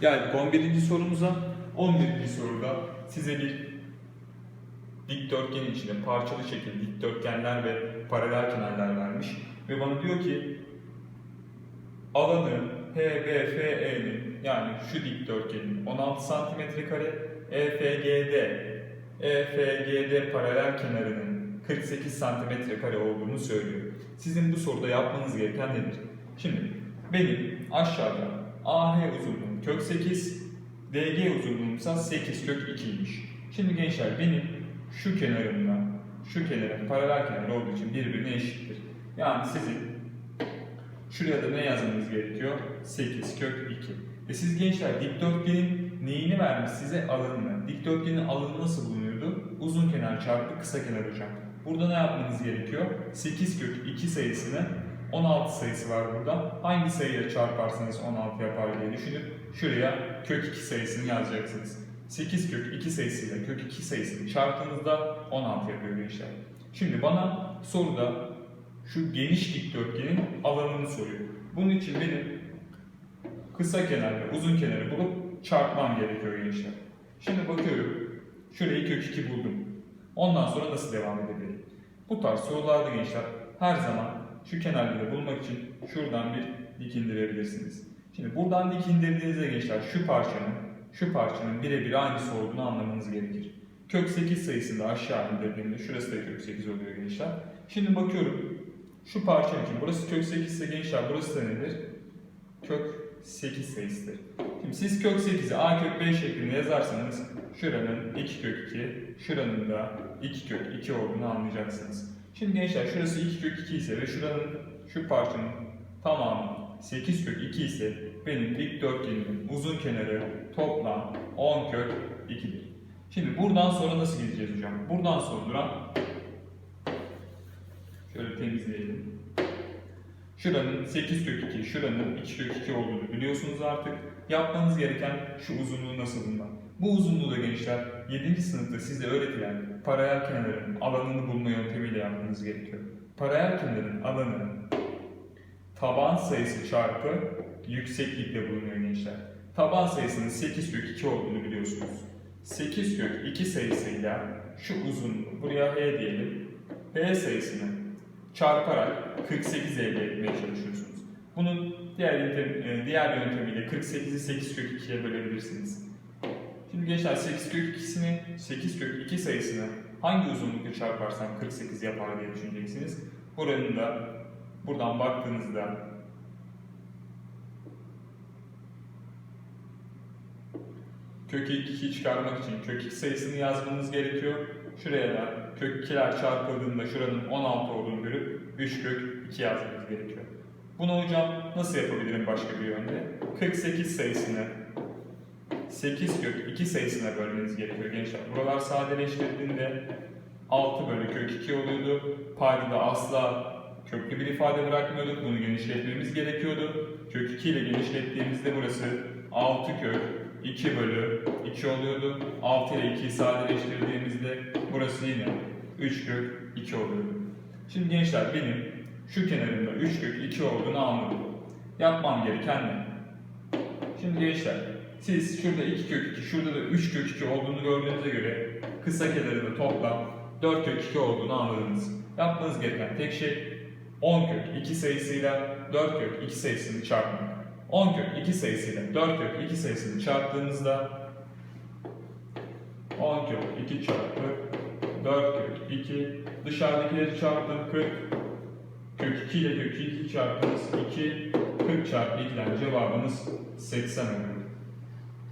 Geldik 11. sorumuza. 11. soruda size bir dikdörtgen içinde parçalı şekilde dikdörtgenler ve paralel kenarlar vermiş. Ve bana diyor ki alanı HBFE'nin yani şu dikdörtgenin 16 cm kare EFGD EFGD paralel kenarının 48 cm kare olduğunu söylüyor. Sizin bu soruda yapmanız gereken nedir? Şimdi benim aşağıda AH kök 8, DG uzunluğum ise 8 kök 2'ymiş. Şimdi gençler benim şu kenarımla şu kenarın paralel kenar olduğu için birbirine eşittir. Yani sizin şuraya da ne yazmanız gerekiyor? 8 kök 2. Ve siz gençler dikdörtgenin neyini vermiş size? Alanını. Dikdörtgenin alanı nasıl bulunuyordu? Uzun kenar çarpı kısa kenar hocam. Burada ne yapmanız gerekiyor? 8 kök 2 sayısını 16 sayısı var burada. Hangi sayıyla çarparsanız 16 yapar diye düşünüp şuraya kök 2 sayısını yazacaksınız. 8 kök 2 sayısıyla kök 2 sayısını çarptığınızda 16 yapıyor gençler. Şimdi bana soruda şu geniş dikdörtgenin alanını soruyor. Bunun için benim kısa kenar ve uzun kenarı bulup çarpmam gerekiyor gençler. Şimdi bakıyorum. Şurayı kök 2 buldum. Ondan sonra nasıl devam edebilirim? Bu tarz sorularda gençler her zaman şu kenarları bulmak için şuradan bir dik indirebilirsiniz. Şimdi buradan dik indirdiğinizde gençler şu parçanın şu parçanın birebir aynısı olduğunu anlamanız gerekir. Kök 8 sayısını da aşağı indirdiğimde şurası da kök 8 oluyor gençler. Şimdi bakıyorum şu parça için burası kök 8 ise gençler burası da nedir? Kök 8 sayısıdır. Şimdi siz kök 8'i a kök 5 şeklinde yazarsanız şuranın 2 kök 2, şuranın da 2 kök 2 olduğunu anlayacaksınız. Şimdi gençler şurası 2 kök 2 ise ve şuranın şu parçanın tamamı 8 kök 2 ise benim dikdörtgenimin uzun kenarı toplam 10 kök 2'dir. Şimdi buradan sonra nasıl gideceğiz hocam? Buradan sonra şöyle temizleyelim. Şuranın 8 kök 2, şuranın 2 kök 2 olduğunu biliyorsunuz artık. Yapmanız gereken şu uzunluğu nasıl bulmak. Bu uzunluğu da gençler 7. sınıfta size öğretilen paralel kenarın alanını bulma yöntemiyle yapmanız gerekiyor. Paralel kenarın alanı taban sayısı çarpı yükseklikte bulunuyor gençler. Taban sayısının 8 kök 2 olduğunu biliyorsunuz. 8 kök 2 sayısıyla şu uzunluğu buraya h diyelim. h sayısını çarparak 48 elde etmeye çalışıyorsunuz. Bunun diğer yöntem, e, diğer yöntemiyle 48'i 8 kök 2'ye bölebilirsiniz. Şimdi gençler 8 kök 2'sini 8 kök 2 sayısını hangi uzunlukla çarparsam 48 yapar diye düşüneceksiniz. Buranın da buradan baktığınızda kök 2'yi çıkarmak için kök 2 sayısını yazmanız gerekiyor. Şuraya da kök 2'ler çarpıldığında şuranın 16 olduğunu görüp 3 kök 2 yazmanız gerekiyor. Bunu hocam nasıl yapabilirim başka bir yönde? 48 sayısını 8 kök 2 sayısına bölmeniz gerekiyor gençler. Buralar sadeleştirdiğinde 6 bölü kök 2 oluyordu. Paydada asla köklü bir ifade bırakmıyorduk. Bunu genişletmemiz gerekiyordu. Kök 2 ile genişlettiğimizde burası 6 kök 2 bölü 2 oluyordu. 6 ile 2'yi sadeleştirdiğimizde burası yine 3 kök 2 oluyordu. Şimdi gençler benim şu kenarında 3 kök 2 olduğunu anladım. Yapmam gereken ne? Şimdi gençler siz şurada 2 kök 2, şurada da 3 kök 2 olduğunu gördüğünüze göre kısa kenarı da toplam 4 kök 2 olduğunu anladınız. Yapmanız gereken tek şey 10 kök 2 sayısıyla 4 kök 2 sayısını çarpmak. 10 kök 2 sayısıyla 4 kök 2 sayısını çarptığınızda 10 kök 2 çarpı 4 kök 2 dışarıdakileri çarptım 40 kök 2 ile kök 2 çarptınız 2 40 çarpı 2'den cevabımız 80 olur.